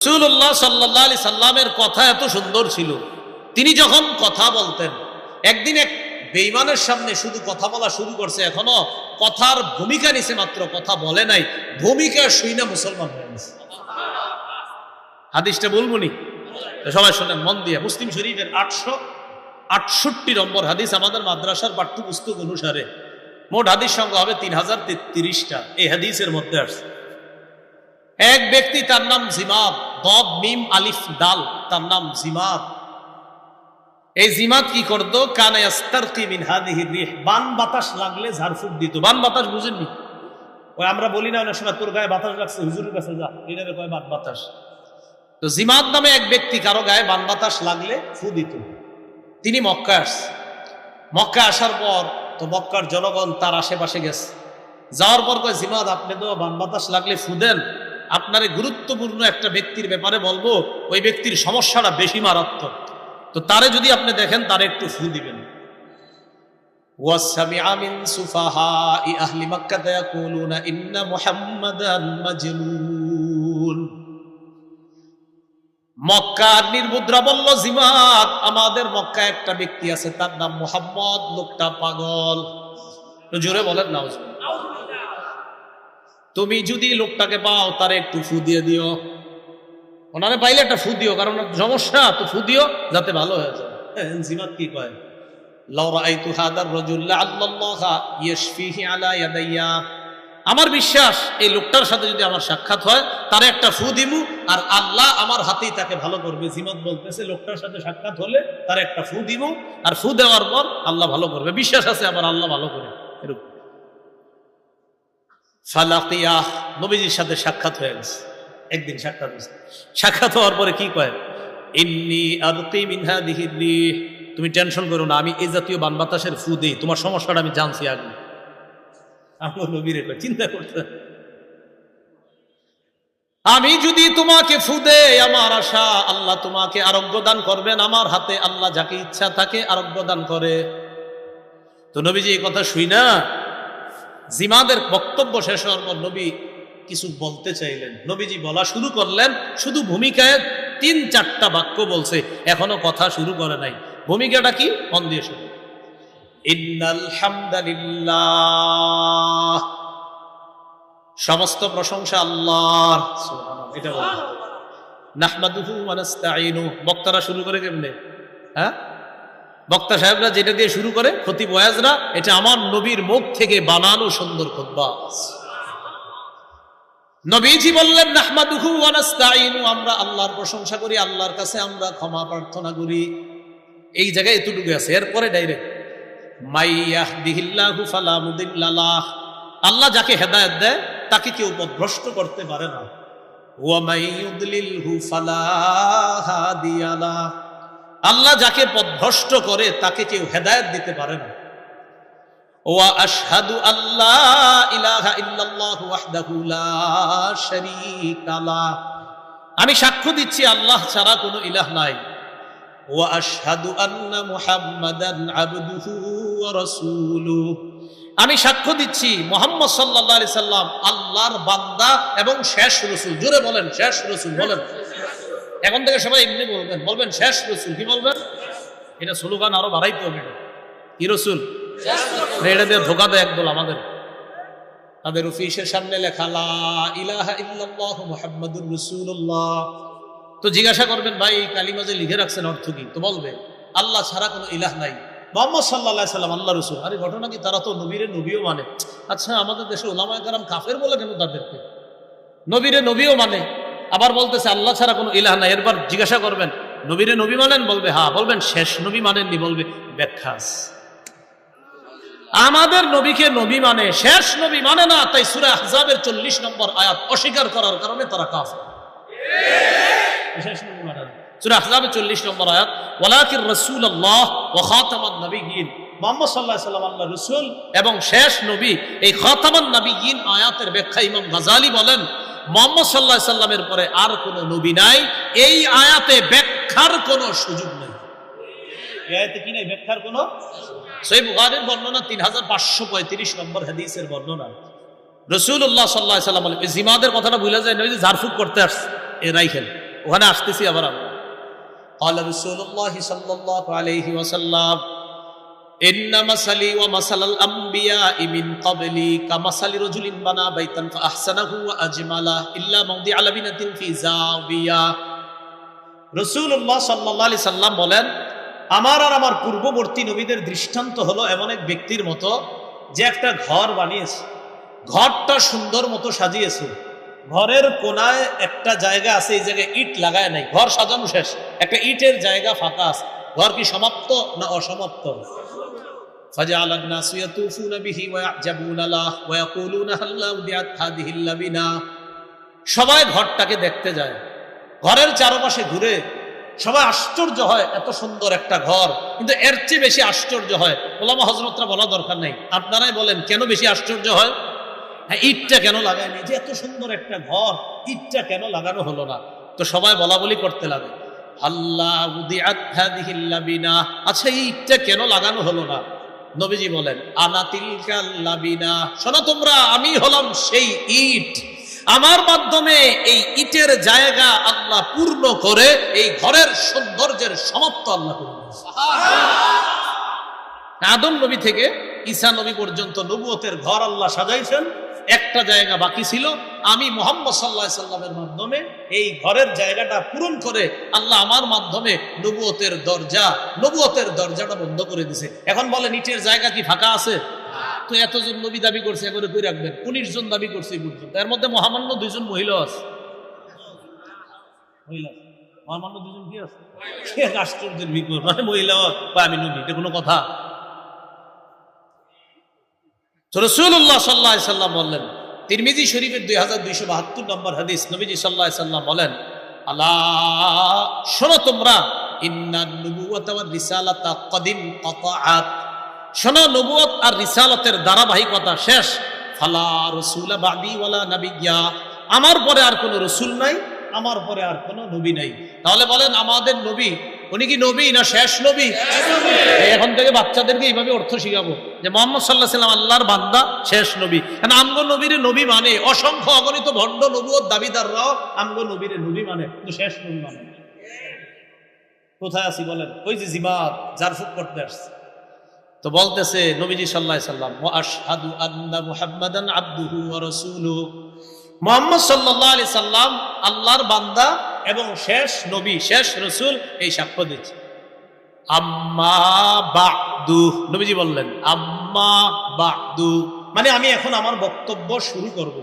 রসুল্লাহ সাল্লাহ আলি সাল্লামের কথা এত সুন্দর ছিল। তিনি যখন কথা বলতেন, একদিন এক বেইমানের সামনে শুধু কথা বলা শুরু করছে, এখনও কথার ভূমিকা নিছে মাত্র, কথা বলে নাই, ভূমিকা শুই না মুসলমান হয়ে গেছে। হাদিসটা বলব নি সবাই শোনেন, মন দিয়ে। মুসলিম শরীফের আটশো আটষট্টি নম্বর হাদিস আমাদের মাদ্রাসার পাঠ্যপুস্তক অনুসারে মোট হাদিস সংখ্যা হবে তিন হাজার তেত্রিশটা। এই হাদিসের মধ্যে আসছে। এক ব্যক্তি তার নাম জিমাত দব, মিম, আলিফ, দাল, তার নাম জিমাত। এই জিমাত কি করতো? বান বাতাস লাগলে ঝাড়ফুঁক দিত। বান বাতাস বুঝেননি? ওই আমরা বলি না, অনেক সময় তোর গায়ে বাতাস লাগছে, হুজুরের কাছে যা, এটারে কয় বান বাতাস। তো জিমাত নামে এক ব্যক্তি কারও গায়ে বান বাতাস লাগলে ফু দিত। তিনি মক্কা আসছে। মক্কা আসার পর তো মক্কার জনগণ তার আশেপাশে গেছে। যাওয়ার পর কয় জিমাদ আপনি তো বান বাতাস লাগলে ফু দেন। আপনার এই গুরুত্বপূর্ণ একটা ব্যক্তির ব্যাপারে বলবো ওই ব্যক্তির সমস্যাটা বেশি মারাত্মক তো তারে যদি আপনি দেখেন তারে একটু ফু দিবেন وَسَمِعَ مِنْ سُفَهَاءِ أَهْلِ مَكَّةَ يَقُولُونَ إِنَّ مُحَمَّدًا مَجْنُونَ মক্কার নির্বুদ্রা বলল জিমাত আমাদের মক্কা একটা ব্যক্তি আছে তার নাম মোহাম্মদ লোকটা পাগল তো জোরে বলেন না তুমি যদি লোকটাকে পাও তারে একটু ফু দিয়ে দিও। ওনারে পাইলে একটা ফু দিও কারণ সমস্যা তো ফু দিও যাতে ভালো হয়ে যায়। হ্যাঁ, জিমাত কি কয়? আমার বিশ্বাস এই লোকটার সাথে যদি আমার সাক্ষাৎ হয় তারে একটা ফু দিমু আর আল্লাহ আমার হাতেই তাকে ভালো করবে। জিমত বলতেছে লোকটার সাথে সাক্ষাৎ হলে তার একটা ফু দিমু আর ফু দেওয়ার পর আল্লাহ ভালো করবে। বিশ্বাস আছে আমার আল্লাহ ভালো করে। ফালাকিয়াহ নবীজির সাথে সাক্ষাৎ হয়ে গেছে। একদিন সাক্ষাৎ হয়েছে। সাক্ষাৎ হওয়ার পরে কি কয়? ইন্নি মিনহা দিহিদ্দি তুমি টেনশন করো না, আমি এই জাতীয় বান বাতাসের ফু দিই, তোমার সমস্যাটা আমি জানছি আগে। আমার নবীরে চিন্তা করতে আমি যদি তোমাকে ফুদে আমার আশা আল্লাহ তোমাকে আরোগ্য দান করবেন, আমার হাতে আল্লাহ যাকে ইচ্ছা থাকে আরোগ্য দান করে। তো নবীজি এই কথা শুই না? জিমাদের বক্তব্য শেষ হওয়ার পর নবী কিছু বলতে চাইলেন। নবীজি বলা শুরু করলেন, শুধু ভূমিকায় তিন চারটা বাক্য বলছে, এখনও কথা শুরু করে নাই। ভূমিকাটা কি? মন দিয়ে শুরু সমস্ত প্রশংসা আল্লাহর। এটা বক্তারা শুরু করে কেমনে? হ্যাঁ? বক্তা সাহেবরা যেটা দিয়ে শুরু করে, খতিব ওয়াজরা, এটা আমার নবীর মুখ থেকে বানানো সুন্দর নবীজি বললেন, নাহমাদুহু আমরা আল্লাহর প্রশংসা করি, আল্লাহর কাছে আমরা ক্ষমা প্রার্থনা করি। এই জায়গায় এতটুকু আছে। এরপরে ডাইরেক্ট আল্লাহ যাকে হেদায়েত দেয়, তাকে কেউ পথভ্রষ্ট করতে পারে না। ওয়া মাইয়ুদলিলহু ফালা হাদিয়া লাহ আল্লাহ যাকে পথভ্রষ্ট করে, তাকে কেউ হেদায়ত দিতে পারে না। আল্লাহ আমি সাক্ষ্য দিচ্ছি, আল্লাহ ছাড়া কোনো ইলাহ নাই। আমি সাক্ষ্য দিচ্ছি, মোহাম্মদ আলাইহি সাল্লাম আল্লাহর বান্দা এবং শেষ রসুল। জোরে বলেন, শেষ রসুল বলেন। এখন থেকে সবাই এমনি বলবেন। বলবেন, শেষ রসুল। কি বলবেন? এটা স্লোগান আরও বাড়াইতে হবে কি রসুল? এটা দিয়ে ধোকা দেয় একদল আমাদের। তাদের অফিসের সামনে লেখা রাসূলুল্লাহ। তো জিজ্ঞাসা করবেন, ভাই কালিমা যে লিখে রাখছেন অর্থ কি? তো বলবে, আল্লাহ ছাড়া কোনো ইলাহ নাই। মোহাম্মদ সাল্লাহ সাল্লাম, আল্লাহ রসুল। আরে, ঘটনা কি? তারা তো নবীরে নবীও মানে। আচ্ছা আমাদের দেশে ওলামায় কারাম কাফের বলে কেন তাদেরকে? নবীরে নবীও মানে। আবার বলতেছে, আল্লাহ ছাড়া কোনো ইলাহ নাই। এরপর জিজ্ঞাসা করবেন, নবীরে নবী মানেন বলবে হ্যাঁ। বলবেন, শেষ নবী মানেননি। বলবে, ব্যাখ্যাস। আমাদের নবীকে নবী মানে শেষ নবী মানে না, তাই সুরা আহজাবের চল্লিশ নম্বর আয়াত অস্বীকার করার কারণে তারা কাফের। শেষ নবী মানে না এবং শেষ নবী এই খাতামান নবিয়্যিন আয়াতের ব্যাখ্যা ইমাম গাজালি বলেন মোহাম্মদ সাল্লাহ সাল্লামের পরে আর কোনো নবী নাই এই আয়াতে ব্যাখ্যার কোনো সুযোগ নেই এই আয়াতে কি নাই ব্যাখ্যার কোনো সই বুখারের বর্ণনা তিন হাজার পাঁচশো পঁয়ত্রিশ নম্বর হাদিসের বর্ণনা রসুল্লাহ সাল্লাহ সাল্লাম বলে, এই জিমাদের কথাটা ভুলে যায় না ওই যে ঝাড়ফুঁক করতে আসছে এ রাইখেন ওখানে আসতেছি আবার আমরা قال رسول الله صلى الله عليه وسلم সাল্লাম বলেন, আমার আর আমার পূর্ববর্তী নবীদের দৃষ্টান্ত হলো এমন এক ব্যক্তির মতো যে একটা ঘর বানিয়েছে। ঘরটা সুন্দর মতো সাজিয়েছে। ঘরের কোনায় একটা জায়গা আছে, এই জায়গায় ইট লাগায় নাই। ঘর সাজানো শেষ। একটা ইটের জায়গা ফাঁকা আছে। ঘর কি সমাপ্ত না অসমাপ্ত? فجعل الناس يطوفون به ويعجبون له ويقولون هل وضعت هذه اللبنة সবাই ঘরটাকে দেখতে যায় ঘরের চারপাশে ঘুরে সবাই আশ্চর্য হয় এত সুন্দর একটা ঘর কিন্তু এর চেয়ে বেশি আশ্চর্য হয় ওলামা হজরতরা বলা দরকার নেই আপনারাই বলেন কেন বেশি আশ্চর্য হয় হ্যাঁ ইটটা কেন লাগায়নি যে এত সুন্দর একটা ঘর ইটটা কেন লাগানো হলো না তো সবাই বলা বলি করতে লাগে আল্লাহ উদিআত হাদিহিল লাবিনা আচ্ছা এই ইটটা কেন লাগানো হলো না নবীজি বলেন আনাতিল কাল্লাবিনা শোনো তোমরা, আমি হলাম সেই ইট। আমার মাধ্যমে এই ইটের জায়গা আল্লাহ পূর্ণ করে, এই ঘরের সৌন্দর্যের সমাপ্ত আল্লাহ আদম নবী থেকে ঈসা নবী পর্যন্ত নবুয়তের ঘর আল্লাহ সাজাইছেন। একটা জায়গা বাকি ছিল আমি মোহাম্মদ সাল্লাহ সাল্লামের মাধ্যমে এই ঘরের জায়গাটা পূরণ করে আল্লাহ আমার মাধ্যমে নবুয়তের দরজা, নবুয়তের দরজাটা বন্ধ করে দিছে। এখন বলে, নিচের জায়গা কি ফাঁকা আছে? তো এতজন নবী দাবি করছে এগুলো কই রাখবেন? উনিশ জন দাবি করছে এই পর্যন্ত। এর মধ্যে মহামান্য দুইজন মহিলা আছে। মহিলা? মহামান্য দুজন কি আছে? বিপদ মানে মহিলা বা আমি নবী, এটা কোনো কথা? রসুল্লাহ সাল্লাহ সাল্লাম বললেন তিরমিজি শরীফের দুই হাজার দুইশো বাহাত্তর নম্বর হাদিস নবীজি সাল্লাহ সাল্লাম বলেন আল্লাহ শোনো তোমরা শোনো নবুয়ত আর রিসালতের ধারাবাহিকতা শেষ। ফালা রসুলা বাদি ওয়ালা নাবিয়া। আমার পরে আর কোনো রসুল নাই, আমার পরে আর কোনো নবী নাই। তাহলে বলেন, আমাদের নবী উনি কি নবী না শেষ নবী? এখন থেকে বাচ্চাদেরকে এইভাবে অর্থ শিখাবো যে মোহাম্মদ সাল্লাহ সাল্লাম আল্লাহর বান্দা শেষ নবী। কারণ আমগো নবীরে নবী মানে অসংখ্য অগণিত ভণ্ড নবুয়ত দাবিদাররাও আমগো নবীরে নবী মানে কিন্তু শেষ নবী মানে কোথায় আছি বলেন? ওই যে জিমাত জারফুক করতে আসছে। তো বলতেছে নবীজি সাল্লাহ সাল্লাম ও আশহাদু আন্না মুহাম্মাদান আব্দুহু ওয়া রাসূলুহু। মুহাম্মদ সাল্লাল্লাহু আলাইহি সাল্লাম আল্লাহর বান্দা এবং শেষ নবী, শেষ রসুল এই সাক্ষ্য দিচ্ছে আম্মা বাদু, নবীজি বললেন, আম্মা বাদু। মানে আমি এখন আমার বক্তব্য শুরু করব।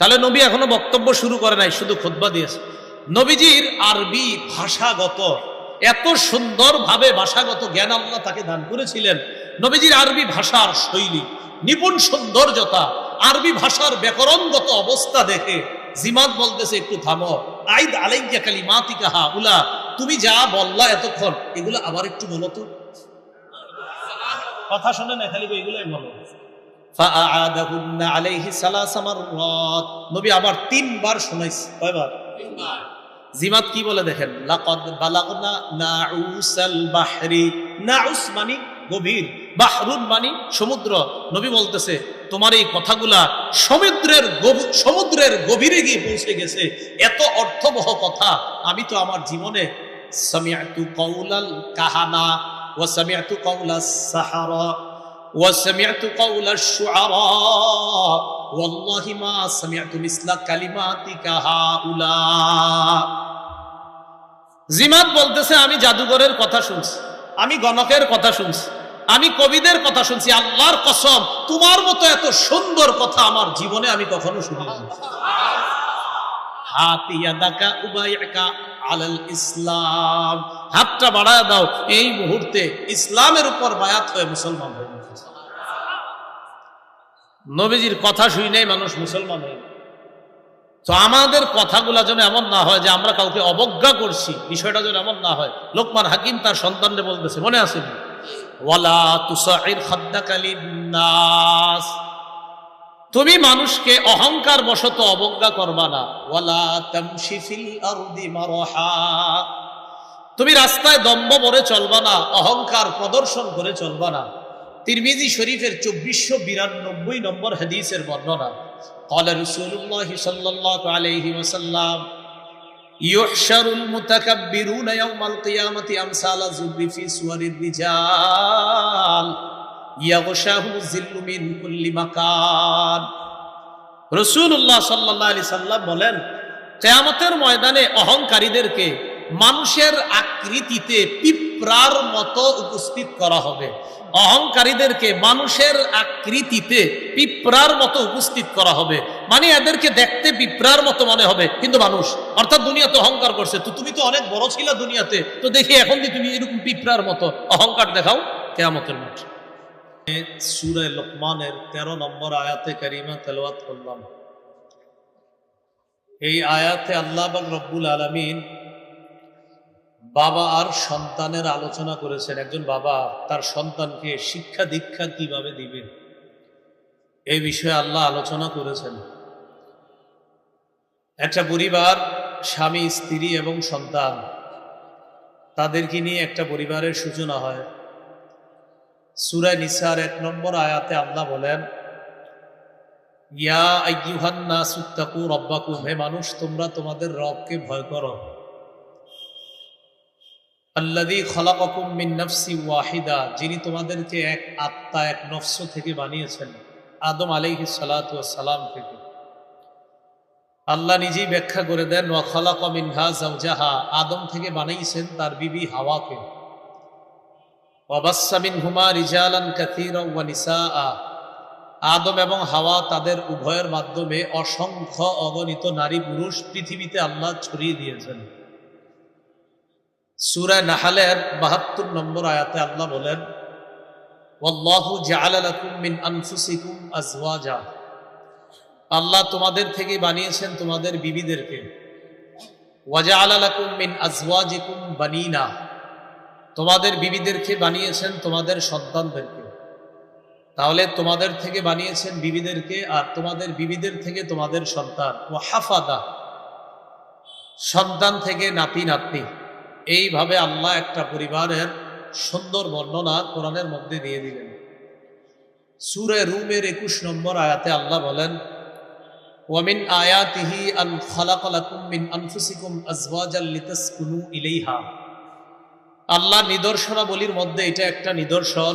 তাহলে নবী এখনও বক্তব্য শুরু করে নাই, শুধু খুতবা দিয়েছে। নবীজির আরবি ভাষাগত, এত সুন্দরভাবে ভাষাগত জ্ঞান আল্লাহ তাকে দান করেছিলেন। নবীজির আরবি ভাষার শৈলী, নিপুণ সৌন্দর্যতা, আরবি ভাষার ব্যাকরণগত অবস্থা দেখে জিমাত বলতেছে, একটু থামো। আইদ আলাইয়া কালি উলা তুমি যা বললা এতক্ষণ এগুলো আবার একটু বলো তো। কথা শুনে না খালি এগুলোই বলো। নবী তিনবার জিমাত কি বলে দেখেন? নাউস মানে গভীর। বাহরুন মানে সমুদ্র। নবী বলতেছে, তোমার এই কথাগুলা সমুদ্রের সমুদ্রের গভীরে গিয়ে পৌঁছে গেছে। এত অর্থবহ কথা। আমি তো আমার জীবনে সামিআতু মিসলা কালিমাতিকা জিমাত বলতেছে, আমি জাদুঘরের কথা শুনছি। আমি গণকের কথা শুনছি। আমি কবিদের কথা শুনছি, আল্লাহর কসম, তোমার মতো এত সুন্দর কথা আমার জীবনে আমি কখনো শুনিনি। আমাদের কথাগুলা যেন এমন না হয় যে আমরা কাউকে অবজ্ঞা করছি, বিষয়টা যেন এমন না হয়। লোকমান হাকিম তার সন্তানরে বলতেছে, মনে আছে? কি? ওয়ালা তুসাইর খাদ্দাকালিন নাস তুমি মানুষকে অহংকার বশত অবজ্ঞা করবা না ওয়ালা তামশি ফিল আরদি মারহা তুমি রাস্তায় দম্ভ ভরে চলবা না অহংকার প্রদর্শন করে চলবা না তিরমিজি শরীফের চব্বিশশো বিরানব্বই নম্বর হাদিসের বর্ণনা قال رسول الله صلى الله عليه وسلم ইউহশারুল মুতাকাব্বিরুনা ইয়াউমাল কিয়ামাতি আমসালা যুবরি ফি সুয়ারির রিজাল ইয়াগশাহু জিল্লু মিন কুল্লি মাকান। রাসূলুল্লাহ সাল্লাল্লাহু আলাইহি সাল্লাম বলেন, কিয়ামতের ময়দানে অহংকারীদেরকে মানুষের আকৃতিতে পিপ পিঁপড়ার মতো উপস্থিত করা হবে। অহংকারীদেরকে মানুষের আকৃতিতে পিঁপড়ার মতো উপস্থিত করা হবে। মানে এদেরকে দেখতে পিঁপড়ার মতো মনে হবে। কিন্তু মানুষ, অর্থাৎ দুনিয়াতে অহংকার করছে। তো তুমি তো অনেক বড় ছিল দুনিয়াতে। তো দেখি এখন যে তুমি এরকম পিঁপড়ার মতো অহংকার দেখাও কেয়ামতের মাঠ। সুরে লোকমানের তেরো নম্বর আয়াতে কারিমা তেলাওয়াত করলাম। এই আয়াতে আল্লাহ রব্বুল আলমিন বাবা আর সন্তানের আলোচনা করেছেন। একজন বাবা তার সন্তানকে শিক্ষা দীক্ষা কীভাবে দিবে এই বিষয়ে আল্লাহ আলোচনা করেছেন। একটা পরিবার, স্বামী, স্ত্রী এবং সন্তান, তাদেরকে নিয়ে একটা পরিবারের সূচনা হয়। সুরায় নিসার এক নম্বর আয়াতে আল্লাহ বলেন, ইয়া আইয়ুহান্না সুত্তাকু রব্বাকুম, হে মানুষ, তোমরা তোমাদের রবকে ভয় করো। আল্লাদি খলাকুম মিন নফসি ওয়াহিদা, যিনি তোমাদেরকে এক আত্মা, এক নফস থেকে বানিয়েছেন, আদম আলাইহি সালাম থেকে। আল্লাহ নিজেই ব্যাখ্যা করে দেন, ওয়া খলাক মিনহা জাওজাহা আদম থেকে বানাইছেন তার বিবি হাওয়াকে। ওয়াবাসামিন হুমা রিজালান কাথিরা ওয়া নিসাআ, আদম এবং হাওয়া তাদের উভয়ের মাধ্যমে অসংখ্য অগণিত নারী পুরুষ পৃথিবীতে আল্লাহ ছড়িয়ে দিয়েছেন। সুরায় নাহালের বাহাত্তর নম্বর আয়াতে আল্লাহ বলেন মিন আল্লাহ তোমাদের থেকে বানিয়েছেন তোমাদের বিবিদেরকে লাকুম মিন বানিনা। তোমাদের বিবিদেরকে বানিয়েছেন তোমাদের সন্তানদেরকে। তাহলে তোমাদের থেকে বানিয়েছেন বিবিদেরকে আর তোমাদের বিবিদের থেকে তোমাদের সন্তান। ও হাফাদা, সন্তান থেকে নাতি নাতনি এইভাবে আল্লাহ একটা পরিবারের সুন্দর বর্ণনা কোরআনের মধ্যে দিয়ে দিলেন। সুরে রুমের একুশ নম্বর আয়াতে আল্লাহ বলেন ওয়ামিন আয়াতিহি আন খালাকালাকুম মিন আনফুসিকুম আজওয়াজাল লিতাসকুনু ইলাইহা। আল্লাহ নিদর্শনাবলীর মধ্যে এটা একটা নিদর্শন।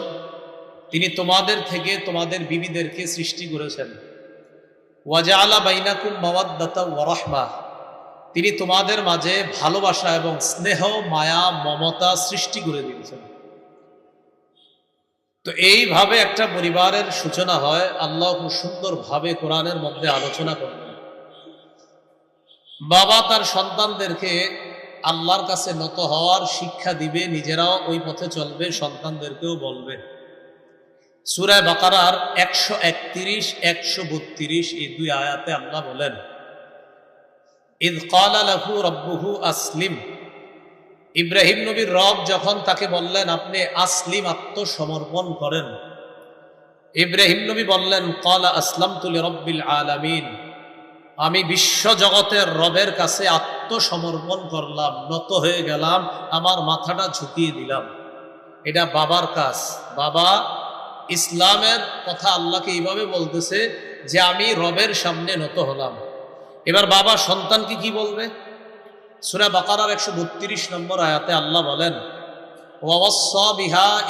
তিনি তোমাদের থেকে তোমাদের বিবিদেরকে সৃষ্টি করেছেন। ওয়াজা আলা বাইনাকুম মাওয়াদ্দাতা ওয়ারাহমা তিনি তোমাদের মাঝে ভালোবাসা এবং স্নেহ, মায়া, মমতা সৃষ্টি করে দিয়েছেন। তো এইভাবে একটা পরিবারের সূচনা হয়, আল্লাহ খুব সুন্দরভাবে কোরআনের মধ্যে আলোচনা করবেন বাবা তার সন্তানদেরকে আল্লাহর কাছে নত হওয়ার শিক্ষা দিবে, নিজেরাও ওই পথে চলবে, সন্তানদেরকেও বলবে। সুরায় বাকারার একশো একত্রিশ, একশো বত্রিশ এই দুই আয়াতে আল্লাহ বলেন ইদ রব্বুহু আসলিম। ইব্রাহিম নবীর রব যখন তাকে বললেন, আপনি আসলিম আত্মসমর্পণ করেন। ইব্রাহিম নবী বললেন কলা আসলাম তুলে রব্বিল আলামিন। আমি বিশ্ব জগতের রবের কাছে আত্মসমর্পণ করলাম, নত হয়ে গেলাম, আমার মাথাটা ঝুঁকিয়ে দিলাম। এটা বাবার কাজ। বাবা, ইসলামের কথা আল্লাহকে এইভাবে বলতেছে যে, আমি রবের সামনে নত হলাম। এবার বাবা সন্তানকে কি বলবে? সুরা বাকারার একশো বত্রিশ নম্বর আয়াতে আল্লাহ বলেন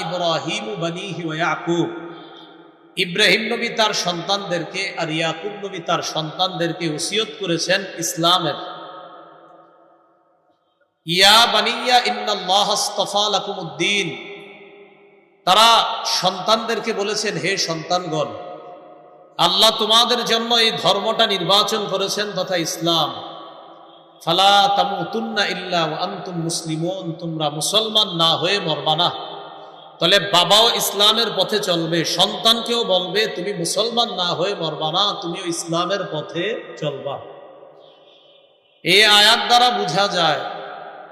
ইব্রাহিম ইব্রাহিম নবী তার সন্তানদেরকে আর ইয়াকুব নবী তার সন্তানদেরকে ওসিয়ত করেছেন ইসলামের। ইয়া বানিয়া ইন্নাল্লাহ আস্তাফা লাকুমুদ্দিন তারা সন্তানদেরকে বলেছেন, হে সন্তানগণ আল্লাহ তোমাদের জন্য এই ধর্মটা নির্বাচন করেছেন তথা ইসলাম। ফালা তামুতুন্না ইল্লা আন্তুম মুসলিমন, তোমরা মুসলমান না হয়ে মরবা না। তাহলে বাবাও ইসলামের পথে চলবে, সন্তানকেও বলবে, তুমি মুসলমান না হয়ে মরবা না, তুমিও ইসলামের পথে চলবা। এই আয়াত দ্বারা বোঝা যায়,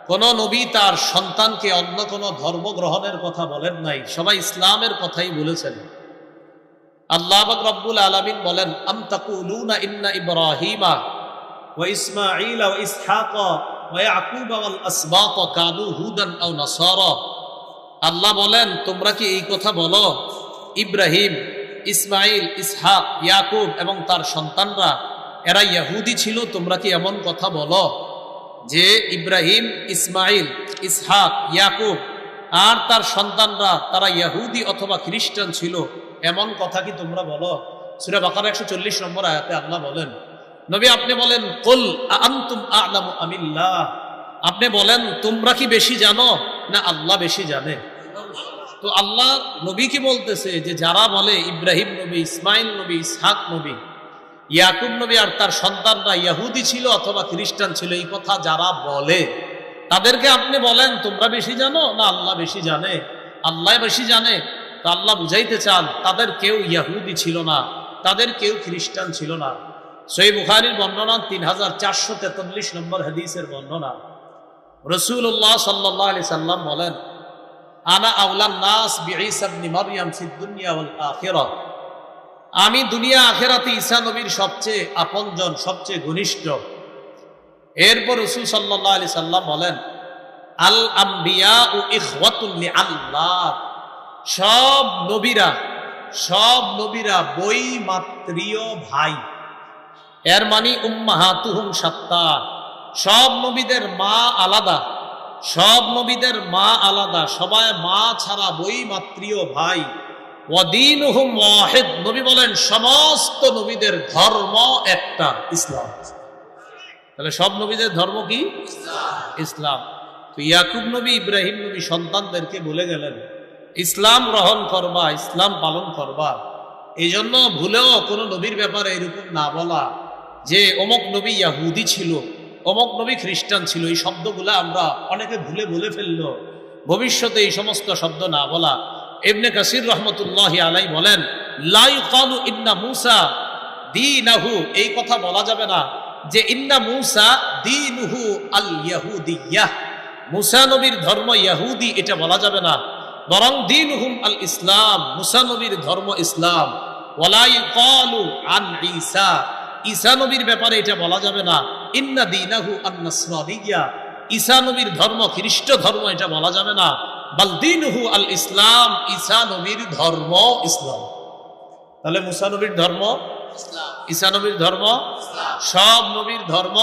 কোন নবী তার সন্তানকে অন্য কোন ধর্ম গ্রহণের কথা বলেন নাই। সবাই ইসলামের কথাই বলেছেন। আল্লাহ রব্বুল আলমিন বলেন আমতাকুলুনা ইন্না ইব্রাহিমা ওয়া ইসমাঈল ওয়া ইসহাক ওয়া ইয়াকুব ওয়াল আসবাত কানু হুদান বলেন, তোমরা কি এই কথা বলো? ইব্রাহিম ইসমাইল ইসহাক, ইয়াকুব এবং তার সন্তানরা, এরা ইয়াহুদি ছিল, তোমরা কি এমন কথা বলো যে ইব্রাহিম ইসমাইল ইসহাক, ইয়াকুব আর তার সন্তানরা তারা ইয়াহুদি অথবা খ্রিস্টান ছিল? এমন কথা কি তোমরা বলো? সুরা বাকার একশো চল্লিশ নম্বর আয়াতে আল্লাহ বলেন, নবী আপনি বলেন, কুল আনতুম আ'লামু আমিল্লাহ আপনি বলেন, তোমরা কি বেশি জানো না আল্লাহ বেশি জানে? তো আল্লাহ নবী কি বলতেছে? যে যারা বলে, ইব্রাহিম নবী, ইসমাইল নবী, ইসহাক নবী, ইয়াকুব নবী আর তার সন্তানরা ইয়াহুদি ছিল অথবা খ্রিস্টান ছিল, এই কথা যারা বলে, তাদেরকে আপনি বলেন, তোমরা বেশি জানো না আল্লাহ বেশি জানে? আল্লাহ বেশি জানে। তো আল্লাহ বুঝাইতে চান, তাদের কেউ ইয়াহুদি ছিল না, তাদের কেউ খ্রিস্টান ছিল না। সই বুখারির বর্ণনা তিন হাজার চারশো তেতাল্লিশ নম্বর হাদিসের বর্ণনা। রসুল্লাহ সাল্লাহ আলি সাল্লাম বলেন, আনা আউলান নাস আমি দুনিয়া আখেরাতে ঈসা নবীর সবচেয়ে আপনজন, সবচেয়ে ঘনিষ্ঠ। এরপর রসুল সাল্লাহ আলি সাল্লাম বলেন, আল আম্বিয়া ও ইখওয়াতুল্লি আল্লাহ। সব নবীরা সব নবীরা বই মাত্রীয় ভাই। এর মানে উম্মাহাতুহুম সত্তা। সব নবীদের মা আলাদা, সব নবীদের মা আলাদা, সবাই মা ছাড়া বই মাত্রীয় ভাই ওয়াদিন ওয়াহেদ, নবী বলেন সমস্ত নবীদের ধর্ম একটা, ইসলাম। তাহলে সব নবীদের ধর্ম কি? ইসলাম। তো ইয়াকুব নবী, ইব্রাহিম নবী সন্তানদেরকে বলে গেলেন ইসলাম গ্রহণ করবা, ইসলাম পালন করবা। এই জন্য ভুলেও কোনো নবীর ব্যাপারে এরকম না বলা। যে অমক নবী ইয়াহুদি ছিল, অমক নবী খ্রিস্টান ছিল, এই শব্দগুলো আমরা অনেকে ভুলে বলে ফেলল। ভবিষ্যতে এই সমস্ত শব্দ না বলা। ইবনে কাসির রহমতুল্লাহ আলাই বলেন লাই কালু ইন্না মুসা দিনাহু। এই কথা বলা যাবে না যে, ইন্না মুসা দিনুহু আল ইয়াহুদি ইয়াহুদিয়াহ মুসা নবীর ধর্ম ইয়াহুদি, এটা বলা যাবে না। বরং দিনহুম আল ইসলাম, মুসা নবীর ধর্ম ইসলাম। ওয়ালাই কালু ব্যাপারে এটা বলা যাবে না। ইন্না দিনাহু আন নাসরানিয়া ঈসা নবীর ধর্ম, খ্রিস্ট ধর্ম এটা বলা যাবে না। বাল দিনহু আল ইসলাম, ঈসা নবীর ধর্ম ইসলাম। তাহলে মুসা নবীর ধর্ম ঈসা নবীর ধর্ম সব নবীর ধর্ম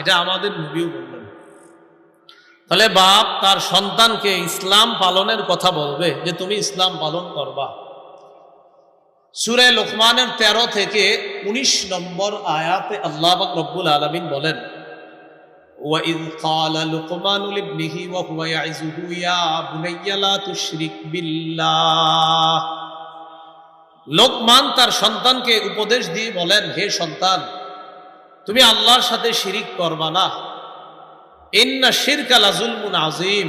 এটা আমাদের নবীও বললেন তাহলে বাপ তার সন্তানকে ইসলাম পালনের কথা বলবে যে তুমি ইসলাম পালন করবা সুরে লোকমানের ১৩ থেকে ১৯ নম্বর আয়াতে আল্লাহ রব্বুল আলমিন বলেন وَإِذْ قَالَ لُقْمَانُ لِابْنِهِ وَهُوَ يَعِظُهُ يَا بُنَيَّ لَا تُشْرِكْ بِاللَّهِ লোকমান তার সন্তানকে উপদেশ দিয়ে বলেন হে সন্তান তুমি আল্লাহর সাথে শিরিক করবা না ইন্না আজিম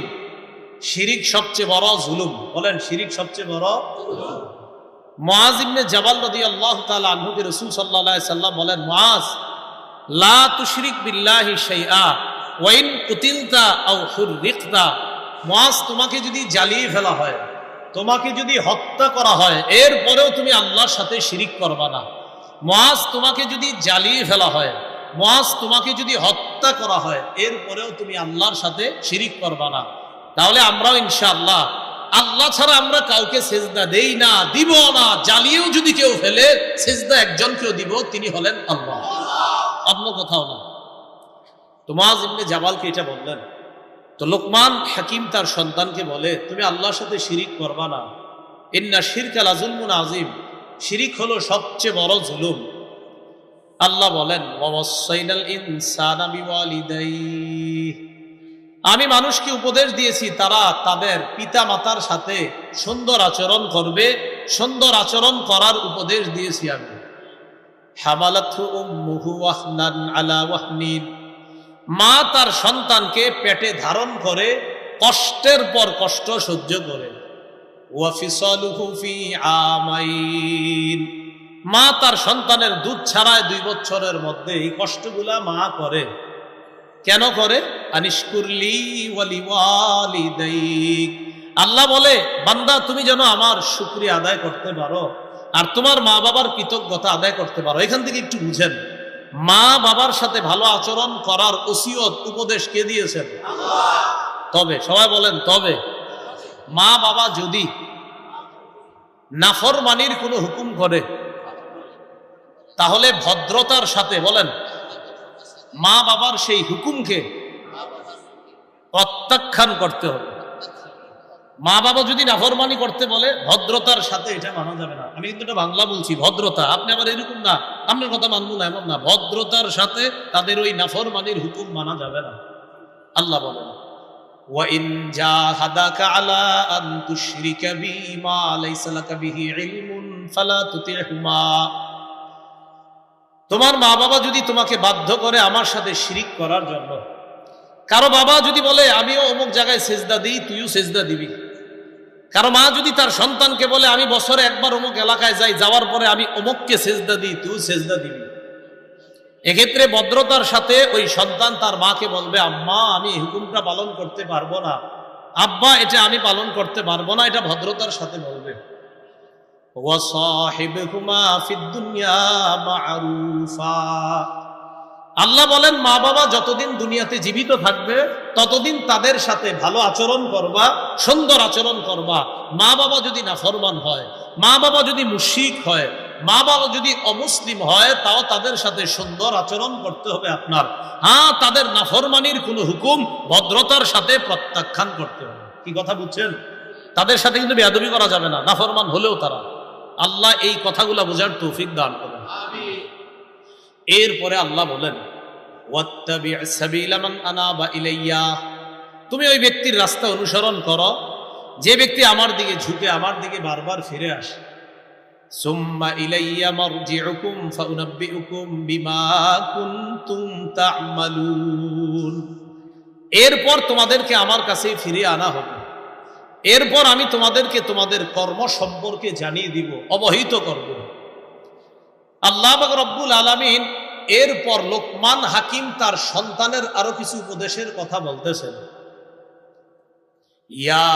শিরিক সবচেয়ে বড় জুলুম। বলেন, শিরিক সবচেয়ে বড় মুআজ ইবনে জাবাল রাদিয়াল্লাহু তাআলা আনহুকে রাসূল সাল্লাল্লাহু আলাইহি সাল্লাম বলেন, মুআজ, লা তুশরিক বিল্লাহি শাইআ, ওয়া ইন কুতিলতা আও হুররিকতা। তোমাকে যদি জ্বালিয়ে ফেলা হয়, তোমাকে যদি হত্যা করা হয়, এরপরেও তুমি আল্লাহর সাথে শিরিক করবা না। মুআজ, তোমাকে যদি জ্বালিয়ে ফেলা হয় মুআজ তোমাকে যদি হত্যা করা হয় এরপরেও তুমি আল্লাহর সাথে শিরিক করবা না। তাহলে আমরাও ইনশাআল্লাহ, আল্লাহ ছাড়া আমরা কাউকে সেজদা দেই না, দিব না, জ্বালিয়েও যদি কেউ ফেলে, সেজদা একজনকেও দিব, তিনি হলেন আল্লাহ। অন্য কোথাও না। তোমাজ ইবনে জাবালকে এটা বললেন, তো লোকমান হাকিম তার সন্তানকে বলে, তুমি আল্লাহর সাথে শিরিক করবা না। ইন্না শিরক আলা জুলমুন আজিম শিরিক হলো সবচেয়ে বড় জুলুম। আল্লাহ বলেন আমি মানুষকে উপদেশ দিয়েছি, তারা তাদের পিতা মাতার সাথে সুন্দর আচরণ করবে, সুন্দর আচরণ করার উপদেশ দিয়েছি আমি। মা তার সন্তানকে পেটে ধারণ করে, কষ্টের পর কষ্ট সহ্য করে। ওয়াফিসালুহু ফি আমাইন। মা তার সন্তানের দুধ ছাড়ায় দুই বছরের মধ্যে এই কষ্টগুলা মা করে। কেন করে? ওয়ালিদাইক আল্লাহ বলে, বান্দা, তুমি যেন আমার শুক্রিয়া আদায় করতে পারো আর তোমার মা বাবার কৃতজ্ঞতা আদায় করতে পারো। এখান থেকে একটু বুঝেন, মা বাবার সাথে ভালো আচরণ করার ওসিয়ত, উপদেশ কে দিয়েছেন? তবে, সবাই বলেন, তবে। মা বাবা যদি নাফরমানির কোনো হুকুম করে তাহলে ভদ্রতার সাথে বলেন মা বাবার সেই হুকুমকে প্রত্যাখ্যান করতে হবে মা বাবা যদি নাফরমানি করতে বলে ভদ্রতার সাথে এটা মানা যাবে না আমি কিন্তু এটা বাংলা বলছি ভদ্রতা আপনি আবার এরকম না আপনার কথা মানবো না এমন না ভদ্রতার সাথে তাদের ওই নাফরমানির হুকুম মানা যাবে না আল্লাহ বলেন وَإِنْ جَاهَدَاكَ عَلَىٰ أَن تُشْرِكَ بِي مَا لَيْسَ لَكَ بِهِ عِلْمٌ فَلَا تُطِعْهُمَا তোমার মা বাবা যদি তোমাকে বাধ্য করে আমার সাথে শিরিক করার জন্য, কারও বাবা যদি বলে, আমিও অমুক জায়গায় সেজদা দিই, তুইও সেজদা দিবি। কারও মা যদি তার সন্তানকে বলে, আমি বছরে একবার অমুক এলাকায় যাই, যাওয়ার পরে আমি অমুককে সেজদা দিই তুই সেজদা দিবি। এক্ষেত্রে ভদ্রতার সাথে ওই সন্তান তার মাকে বলবে, আম্মা, আমি হুকুমটা পালন করতে পারব না। আব্বা, এটা আমি পালন করতে পারব না। এটা ভদ্রতার সাথে বলবে ওয়াসাহিবহুমা ফিদ দুনিয়া মা'রুফা আল্লাহ বলেন মা বাবা যতদিন দুনিয়াতে জীবিত থাকবে, ততদিন তাদের সাথে ভালো আচরণ করবা, সুন্দর আচরণ করবা। মা বাবা যদি নাফরমান হয় মা বাবা যদি মুশিক হয় মা বাবা যদি অমুসলিম হয়, তাও তাদের সাথে সুন্দর আচরণ করতে হবে আপনার। হ্যাঁ তাদের নাফরমানির কোনো হুকুম ভদ্রতার সাথে প্রত্যাখ্যান করতে হবে। কি কথা বুঝছেন? তাদের সাথে কিন্তু বেয়াদবি করা যাবে না, নাফরমান হলেও তারা। আল্লাহ এই কথাগুলা বোঝার তৌফিক দান করেন। এরপরে আল্লাহ বলেন। তুমি ওই ব্যক্তির রাস্তা অনুসরণ করো। যে ব্যক্তি আমার দিকে ঝুঁকে, আমার দিকে বারবার ফিরে আসে। সুম্মা ইলাইয়া মারজিউকুম ফাউনাব্বিউকুম বিমা কুনতুম তা'মালুন। এরপর তোমাদেরকে আমার কাছেই ফিরে আনা হবে। এরপর আমি তোমাদেরকে তোমাদের কর্ম সম্পর্কে জানিয়ে দিব, অবহিত করব। আল্লাহ রব্বুল আলামিন এরপর লোকমান হাকিম তার সন্তানের আরও কিছু উপদেশের কথা বলতেছেন। ইয়া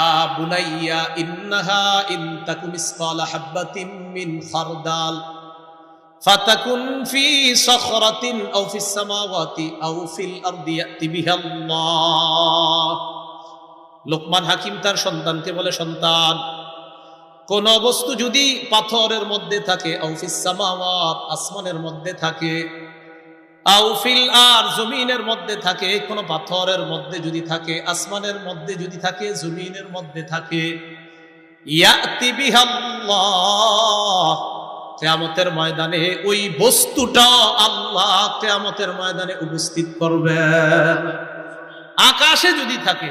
লোকমান হাকিম তার সন্তানকে বলে, সন্তান, কোন বস্তু যদি পাথরের মধ্যে থাকে আসমানের মধ্যে থাকে আউফিল আর জমিনের মধ্যে থাকে, কোন পাথরের মধ্যে যদি থাকে, আসমানের মধ্যে যদি থাকে, জমিনের মধ্যে থাকে কেয়ামতের ময়দানে ওই বস্তুটা আল্লাহ কেয়ামতের ময়দানে উপস্থিত করবে আকাশে যদি থাকে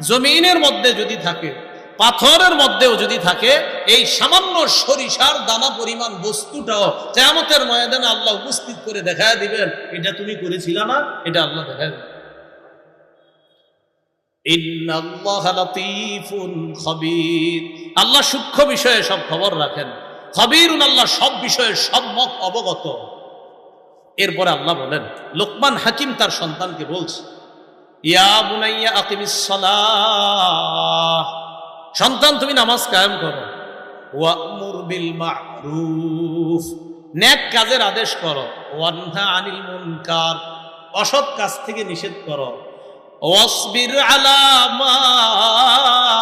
জমিনের মধ্যে যদি থাকে, পাথরের মধ্যেও যদি থাকে, এই সামান্য সরিষার দানা পরিমাণ বস্তুটাও কেয়ামতের ময়দানে আল্লাহ উপস্থিত করে দেখা দিবেন, এটা তুমি করেছিল না, এটা আল্লাহ দেখা দিবেন। আল্লাহ সূক্ষ্ম বিষয়ে সব খবর রাখেন। খবীরুন আল্লাহ সব বিষয়ে সম্যক অবগত। এরপরে আল্লাহ বলেন, লোকমান হাকিম তার সন্তানকে বলছে ইয়া বুনাইয়া আকিমিস সালাহ। সন্তান, তুমি নামাজ কায়েম করো। ওয়ামুর বিল মারুফ। নেক কাজের আদেশ করো। ওয়ানহা আনিল মুনকার। অসৎ কাজ থেকে নিষেধ করো। ওয়াসবির আলা মা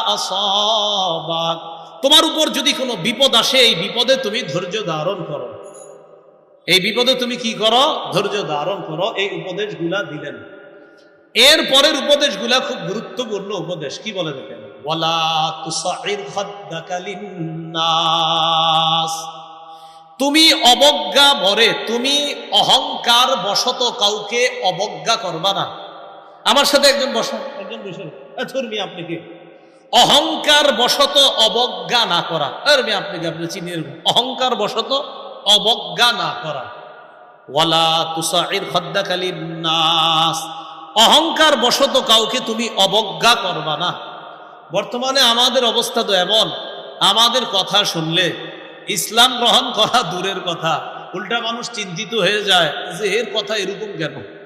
আসাবাক তোমার উপর যদি কোনো বিপদ আসে, এই বিপদে তুমি ধৈর্য ধারণ করো। এই বিপদে তুমি কি করো? ধৈর্য ধারণ করো। এই উপদেশগুলা দিলেন। এর পরের উপদেশগুলা খুব গুরুত্বপূর্ণ উপদেশ, কি বলে দেখেন? তুমি অবজ্ঞা ভরে তুমি অহংকার বশত কাউকে অবজ্ঞা করবা না। আমার সাথে একজন বসো একজন বসে আপনি কি? অহংকার বশত অবজ্ঞা না করা। আপনি কি? আপনি চিনিয়ে অহংকার বশত অবজ্ঞা না করা। ওয়ালা তুসাইর খাদ্দাকা লিন্নাস। অহংকার বশত কাউকে তুমি অবজ্ঞা করবা না। বর্তমানে আমাদের অবস্থা তো এমন, আমাদের কথা শুনলে ইসলাম গ্রহণ করা দূরের কথা। উল্টা মানুষ চিন্তিত হয়ে যায় যে এর কথা এরকম কেন?